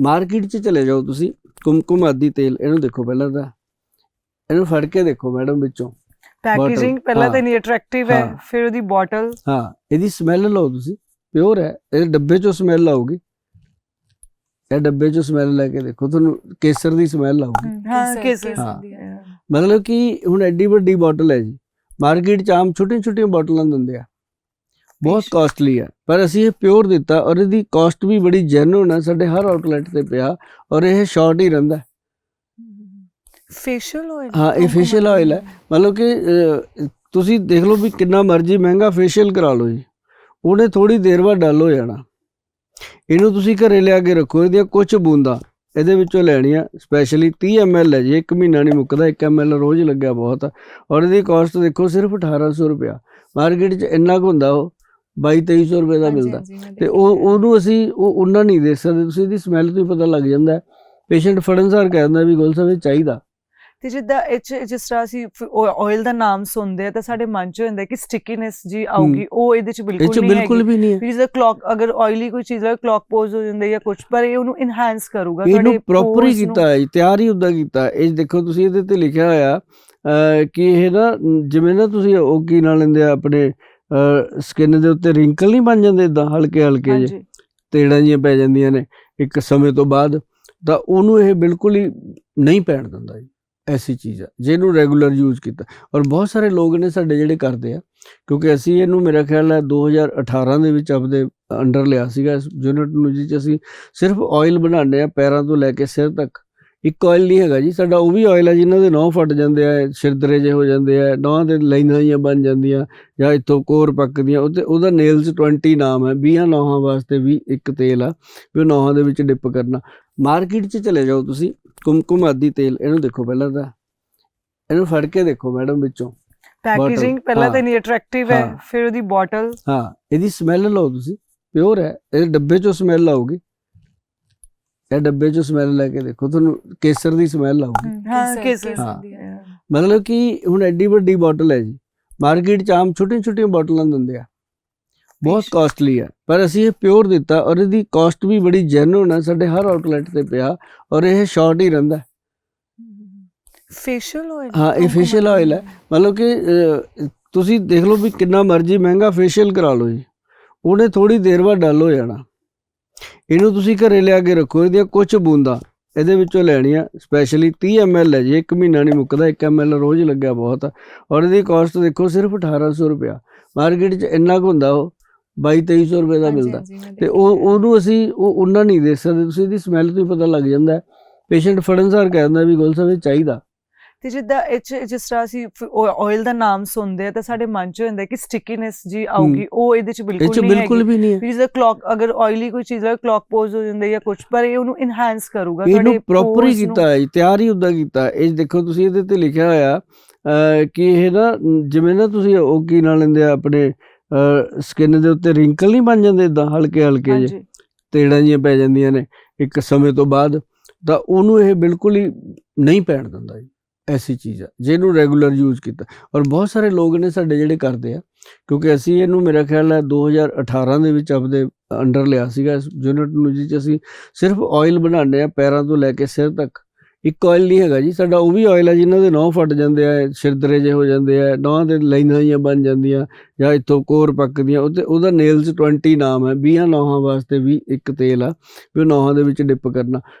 Market 'ਚ ਚਲੇ ਜਾਓ ਤੁਸੀਂ ਕੁਮਕੁਮ ਆਦੀ ਤੇਲ ਇਹਨੂੰ ਦੇਖੋ ਪਹਿਲਾਂ ਤਾਂ। ਇਹਨੂੰ ਫੜ ਕੇ ਦੇਖੋ ਮੈਡਮ ਵਿੱਚੋਂ। ਪੈਕੇਜਿੰਗ ਪਹਿਲਾਂ। ਤਾਂ ਇੰਨੀ ਅਟਰੈਕਟਿਵ ਹੈ। ਫਿਰ ਉਹਦੀ ਬੋਟਲ ਹਾਂ ਇਹਦੀ ਸਮੈਲ ਲਓ ਤੁਸੀਂ ਪਿਓਰ ਹੈ। ਇਹ ਡੱਬੇ 'ਚੋਂ ਸਮੈਲ ਆਊਗੀ। ਇਹ ਡੱਬੇ 'ਚੋਂ ਸਮੈਲ ਲੈ ਕੇ ਦੇਖੋ ਤੁਹਾਨੂੰ ਕੇਸਰ ਦੀ ਸਮੈਲ ਆਊਗੀ। ਹਾਂ ਕੇਸਰ ਹਾਂ। ਮਤਲਬ ਕਿ ਹੁਣ ਐਡੀ ਵੱਡੀ ਬੋਟਲ ਹੈ ਜੀ। ਮਾਰਕੀਟ 'ਚ ਆਮ ਛੋਟੀਆਂ ਛੋਟੀਆਂ ਬੋਟਲਾਂ ਦਿੰਦੇ ਆ। ਬਹੁਤ ਕਾਸਟਲੀ ਹੈ ਪਰ ਅਸੀਂ ਇਹ ਪਿਓਰ ਦਿੱਤਾ ਔਰ ਇਹਦੀ ਕਾਸਟ ਵੀ ਬੜੀ ਜੈਨੂਨ ਹੈ ਸਾਡੇ ਹਰ ਆਊਟਲੈਟ ਤੇ ਪਿਆ ਔਰ ਇਹ ਸ਼ਾਰਟ ਹੀ ਰਹਿੰਦਾ। ਫੇਸ਼ੀਅਲ ਆਇਲ ਹਾਂ ਇਹ ਫੇਸ਼ੀਅਲ ਆਇਲ ਹੈ ਮਤਲਬ ਕਿ ਤੁਸੀਂ ਦੇਖ ਲਓ ਵੀ ਕਿੰਨਾ ਮਰਜ਼ੀ ਮਹਿੰਗਾ ਫੇਸ਼ੀਅਲ ਕਰਾ ਲਓ ਜੀ। ਉਹਨੇ ਥੋੜੀ ਦੇਰ ਬਾਅਦ ਡਲ ਹੋ ਜਾਣਾ। ਇਹਨੂੰ ਤੁਸੀਂ ਘਰੇ ਲਿਆ ਕੇ ਰੱਖੋ। ਇਹਦੀਆਂ ਕੁਝ ਬੂੰਦਾਂ ਇਹਦੇ ਵਿੱਚੋਂ ਲੈਣੀਆਂ। ਸਪੈਸ਼ਲੀ 30 ml ਹੈ ਜੀ। ਇੱਕ ਮਹੀਨਾ ਨਹੀਂ ਮੁੱਕਦਾ। 1 ml ਰੋਜ਼ ਲੱਗਿਆ ਬਹੁਤ ਔਰ ਇਹਦੀ ਕਾਸਟ ਦੇਖੋ ਸਿਰਫ 1800 ਰੁਪਇਆ। ਮਾਰਕੀਟ 'ਚ ਇੰਨਾ ਕੁ ਹੁੰਦਾ ਉਹ। 22 2300 ਰੁਪਏ ਦਾ ਮਿਲਦਾ। ਤੇ ਉਹ ਉਹਨੂੰ ਅਸੀਂ ਉਹ ਉਹਨਾਂ ਨਹੀਂ ਦੇ ਸਕਦੇ। ਤੁਸੀਂ ਇਹਦੀ ਸਮੈਲ ਤੋਂ ਹੀ ਪਤਾ ਲੱਗ ਜਾਂਦਾ ਪੇਸ਼ੈਂਟ ਫੜਨਸਾਰ ਕਹਿ ਦਿੰਦਾ ਵੀ ਗੋਲ ਸਾਹਿਬ ਇਹ ਚਾਹੀਦਾ। ਤੇ ਜਿੱਦਾਂ ਜਿਸ ਤਰ੍ਹਾਂ ਅਸੀਂ ਆਇਲ ਦਾ ਨਾਮ ਸੁਣਦੇ ਆ ਤਾਂ ਸਾਡੇ ਮਨ 'ਚ ਹੁੰਦਾ ਕਿ ਸਟਿਕੀਨੈਸ ਜੀ ਆਊਗੀ। ਉਹ ਇਹਦੇ 'ਚ ਇਹ ਬਿਲਕੁਲ 'ਚ ਨਹੀਂ ਬਿਲਕੁਲ ਹੈਗੀ। ਵੀ ਨਹੀਂ ਹੈ। ਜਿਸ ਦਾ ਕਲੌਕ ਅਗਰ ਆਇਲੀ ਕੋਈ ਚੀਜ਼ ਹੈ ਕਲੌਕ ਪੋਜ਼ ਹੋ ਜਾਂਦਾ ਜਾਂ ਕੁਝ ਪਰ ਇਹ ਉਹਨੂੰ ਇਨਹਾਂਸ ਕਰੂਗਾ। ਇਹਨੂੰ ਪ੍ਰੋਪਰ ਹੀ ਕੀਤਾ ਹੈ ਤਿਆਰ ਹੀ ਉਦਾਂ ਕੀਤਾ ਹੈ। ਇਹ ਦੇਖੋ ਤੁਸੀਂ ਇਹਦੇ ਤੇ ਲਿਖਿਆ ਹੋਇਆ ਕਿ ਇਹ ਨਾ ਜਿਵੇਂ ਨਾ ਤੁਸੀਂ ਉਹ ਕੀ ਨਾਲ ਲੈਂਦੇ ਆ ਆਪਣੇ ਸਕਿਨ ਦੇ ਉੱਤੇ ਰਿੰਕਲ ਨਹੀਂ ਬਣ ਜਾਂਦੇ ਇਦਾਂ ਹਲਕੇ ਹਲਕੇ ਹਾਂਜੀ। ਤੇੜਾਂ ਜੀਆਂ ਪੈ ਜਾਂਦੀਆਂ ਨੇ ਇੱਕ ਸਮੇਂ ਤੋਂ ਬਾਅਦ ਤਾਂ ਉਹਨੂੰ ਇਹ ਬਿਲਕੁਲ ਹੀ ਨਹੀਂ ਪੈਣ ਦਿੰਦਾ ਜੀ ਐਸੀ ਚੀਜ਼ ਹੈ ਜਿਹਨੂੰ ਰੈਗੂਲਰ ਯੂਜ਼ ਕੀਤਾ। ਔਰ ਬਹੁਤ ਸਾਰੇ ਲੋਕ ਨੇ ਸਾਡੇ ਜਿਹੜੇ ਕਰਦੇ ਆ ਕਿਉਂਕਿ ਅਸੀਂ ਇਹਨੂੰ ਮੇਰਾ ਖਿਆਲ ਹੈ 2018 ਦੇ ਵਿੱਚ ਆਪਦੇ ਅੰਡਰ ਲਿਆ ਸੀਗਾ ਇਸ ਯੂਨਿਟ ਨੂੰ 'ਚ ਅਸੀਂ ਸਿਰਫ ਆਇਲ ਬਣਾਉਂਦੇ ਆ ਪੈਰਾਂ ਤੋਂ ਲੈ ਕੇ ਸਿਰ ਤੱਕ। ਇੱਕ ਆਇਲ ਨਹੀਂ ਹੈਗਾ ਜੀ ਸਾਡਾ ਉਹ ਵੀ ਆਇਲ ਹੈ ਜਿਨ੍ਹਾਂ ਦੇ ਨਹੁੰ ਫਟ ਜਾਂਦੇ ਆ ਸਿਰਦਰੇ ਜੇ ਹੋ ਜਾਂਦੇ ਆ ਨਹੁੰ ਦੇ ਲਾਈਨਾਂ ਜਿਹੀਆਂ ਬਣ ਜਾਂਦੀਆਂ ਜਾਂ ਇੱਥੋਂ ਕੋਰ ਪੱਕਦੀਆਂ ਉਹ ਤੇ ਉਹਦਾ ਨੇਲਸ 20 ਨਾਮ ਹੈ 20 ਨੌਹਾਂ ਵਾਸਤੇ ਵੀ ਇੱਕ ਤੇਲ ਆ ਵੀ ਉਹ ਨੌਹਾਂ ਦੇ ਵਿੱਚ ਡਿਪ ਕਰਨਾ ਮਾਰਕੀਟ 'ਚ ਚਲੇ ਜਾਓ ਤੁਸੀਂ ਕੁਮਕੁਮ ਆਦੀ ਤੇਲ ਇਹਨੂੰ ਦੇਖੋ ਪਹਿਲਾਂ ਤਾਂ ਇਹਨੂੰ ਫੜ ਕੇ ਦੇਖੋ ਮੈਡਮ ਵਿੱਚੋਂ ਪੈਕੇਜਿੰਗ ਪਹਿਲਾਂ। ਤਾਂ ਇੰਨੀ ਅਟਰੈਕਟਿਵ ਹੈ ਹਾਂ। ਫਿਰ ਉਹਦੀ ਬੋਟਲ ਹਾਂ ਇਹਦੀ ਸਮੈਲ ਲਓ ਤੁਸੀਂ ਪਿਓਰ ਹੈ ਇਹ ਡੱਬੇ 'ਚੋਂ ਸਮੈਲ ਆਊਗੀ ਇਹ ਡੱਬੇ 'ਚੋਂ ਸਮੈਲ ਲੈ ਕੇ ਦੇਖੋ ਤੁਹਾਨੂੰ ਕੇਸਰ ਦੀ ਸਮੈਲ ਆਊਗੀ। ਹਾਂ ਕੇਸਰ ਹਾਂ। ਮਤਲਬ ਕਿ ਹੁਣ ਐਡੀ ਵੱਡੀ ਬੋਟਲ ਹੈ ਜੀ। ਮਾਰਕੀਟ 'ਚ ਆਮ ਛੋਟੀਆਂ ਛੋਟੀਆਂ ਬੋਟਲਾਂ ਦਿੰਦੇ ਆ। ਬਹੁਤ ਕਾਸਟਲੀ ਹੈ ਪਰ ਅਸੀਂ ਇਹ ਪਿਓਰ ਦਿੱਤਾ ਔਰ ਇਹਦੀ ਕਾਸਟ ਵੀ ਬੜੀ ਜੈਨੂਨ ਹੈ ਸਾਡੇ ਹਰ ਆਊਟਲੈਟ ਤੇ ਪਿਆ ਔਰ ਇਹ ਸ਼ਾਰਟ ਹੀ ਰਹਿੰਦਾ। ਹੈ। ਫੇਸ਼ੀਅਲ ਆਇਲ ਹਾਂ ਇਹ ਫੇਸ਼ੀਅਲ ਆਇਲ ਹੈ। ਮਤਲਬ ਕਿ ਤੁਸੀਂ ਦੇਖ ਲਓ ਵੀ ਕਿੰਨਾ ਮਰਜ਼ੀ ਮਹਿੰਗਾ ਫੇਸ਼ੀਅਲ ਕਰਾ ਲਓ ਜੀ। ਉਹਨੇ ਥੋੜੀ ਦੇਰ ਬਾਅਦ ਡਲ ਹੋ ਜਾਣਾ। ਇਹਨੂੰ ਤੁਸੀਂ ਘਰੇ ਲਿਆ ਕੇ ਰੱਖੋ ਇਹਦੀਆਂ ਕੁਝ ਬੂੰਦਾਂ। ਇਹਦੇ ਵਿੱਚੋਂ ਲੈਣੀਆਂ ਸਪੈਸ਼ਲੀ 30 ml ਹੈ ਜੀ ਇੱਕ ਮਹੀਨਾ ਨਹੀਂ ਮੁੱਕਦਾ 1 ml ਰੋਜ਼ ਲੱਗਿਆ ਬਹੁਤ। ਆ ਔਰ ਇਹਦੀ ਕਾਸਟ ਦੇਖੋ ਸਿਰਫ 1800 ਰੁਪਇਆ। ਮਾਰਕੀਟ 'ਚ ਇੰਨਾ ਕੁ ਹੁੰਦਾ ਉਹ 22 2300 ਰੁਪਏ ਦਾ ਮਿਲਦਾ। ਤੇ ਉਹ ਉਹਨੂੰ ਅਸੀਂ ਉਹ ਉਹਨਾਂ ਨਹੀਂ ਦੇ ਸਕਦੇ ਤੁਸੀਂ ਇਹਦੀ ਸਮੈਲ ਤੋਂ ਹੀ ਪਤਾ ਲੱਗ ਜਾਂਦਾ ਪੇਸ਼ੈਂਟ ਫੜਨਸਾਰ ਕਹਿ ਦਿੰਦਾ ਵੀ ਗੋਲ ਸਾਹਿਬ ਚਾਹੀਦਾ। ਤੇ ਜਿੱਦਾਂ ਜਿਸ ਤਰ੍ਹਾਂ ਅਸੀਂ ਆਇਲ ਦਾ ਨਾਮ ਸੁਣਦੇ ਆ ਤਾਂ ਸਾਡੇ ਮਨ 'ਚ ਹੁੰਦਾ ਕਿ ਸਟਿਕੀਨੈਸ ਜੀ ਆਊਗੀ ਉਹ ਇਹਦੇ 'ਚ ਬਿਲਕੁਲ 'ਚ ਨਹੀਂ ਬਿਲਕੁਲ ਹੈਗੀ। ਵੀ ਨਹੀਂ ਹੈ। ਜਿਸ ਦਾ ਕਲੌਕ ਅਗਰ ਆਇਲੀ ਕੋਈ ਚੀਜ਼ ਹੈ ਕਲੌਕ ਪੋਜ਼ ਹੋ ਜਾਂਦਾ ਜਾਂ ਕੁਝ ਪਰ ਇਹ ਉਹਨੂੰ ਇਨਹਾਂਸ ਕਰੂਗਾ ਇਹਨੂੰ ਪ੍ਰੋਪਰ ਹੀ ਕੀਤਾ ਹੈ ਜੀ, ਤਿਆਰ ਹੀ ਉਦਾਂ ਕੀਤਾ ਹੈ। ਇਹ ਦੇਖੋ ਤੁਸੀਂ ਇਹਦੇ ਤੇ ਲਿਖਿਆ ਹੋਇਆ ਕਿ ਇਹ ਨਾ ਜਿਵੇਂ ਨਾ ਤੁਸੀਂ ਉਹ ਕੀ ਨਾਲ ਲੈਂਦੇ ਆ ਆਪਣੇ ਸਕਿਨ ਦੇ ਉੱਤੇ ਰਿੰਕਲ ਨਹੀਂ ਬਣ ਜਾਂਦੇ ਇਦਾਂ ਹਲਕੇ ਹਲਕੇ ਹਾਂਜੀ। ਤੇੜਾਂ ਜੀਆਂ ਪੈ ਜਾਂਦੀਆਂ ਨੇ ਇੱਕ ਸਮੇਂ ਤੋਂ ਬਾਅਦ ਤਾਂ ਉਹਨੂੰ ਇਹ ਬਿਲਕੁਲ ਹੀ ਨਹੀਂ ਪੈਣ ਦਿੰਦਾ ਜੀ। ਐਸੀ ਚੀਜ਼ ਆ, ਜਿਹਨੂੰ ਰੈਗੂਲਰ ਯੂਜ਼ ਕੀਤਾ। ਔਰ ਬਹੁਤ ਸਾਰੇ ਲੋਕ ਨੇ ਸਾਡੇ ਜਿਹੜੇ ਕਰਦੇ ਆ, ਕਿਉਂਕਿ ਅਸੀਂ ਇਹਨੂੰ ਮੇਰਾ ਖਿਆਲ ਹੈ 2018 ਦੇ ਵਿੱਚ ਆਪਦੇ ਅੰਡਰ ਲਿਆ ਸੀਗਾ, ਇਸ ਯੂਨਿਟ ਨੂੰ, ਜਿਸ 'ਚ ਅਸੀਂ ਸਿਰਫ ਆਇਲ ਬਣਾਉਂਦੇ ਆ, ਪੈਰਾਂ ਤੋਂ ਲੈ ਕੇ ਸਿਰ ਤੱਕ। ਇੱਕ ਆਇਲ ਨਹੀਂ ਹੈਗਾ ਜੀ, ਸਾਡਾ ਉਹ ਵੀ ਆਇਲ ਹੈ ਜਿਨ੍ਹਾਂ ਦੇ ਨਹੁੰ ਫਟ ਜਾਂਦੇ ਆ ਸਿਰਦਰੇ ਜੇ ਹੋ ਜਾਂਦੇ ਆ ਨਹੁੰ ਦੇ ਲਾਈਨਾਂ ਜਿਹੀਆਂ ਬਣ ਜਾਂਦੀਆਂ, ਜਾਂ ਇੱਥੋਂ ਕੋਰ ਪੱਕਦੀਆਂ, ਉਹ ਤੇ ਉਹਦਾ ਨੇਲਸ 20 ਨਾਮ ਹੈ 20 ਨੌਹਾਂ ਵਾਸਤੇ ਵੀ ਇੱਕ ਤੇਲ ਆ, ਵੀ ਉਹ ਨੌਹਾਂ ਦੇ ਵਿੱਚ ਡਿਪ ਕਰਨਾ।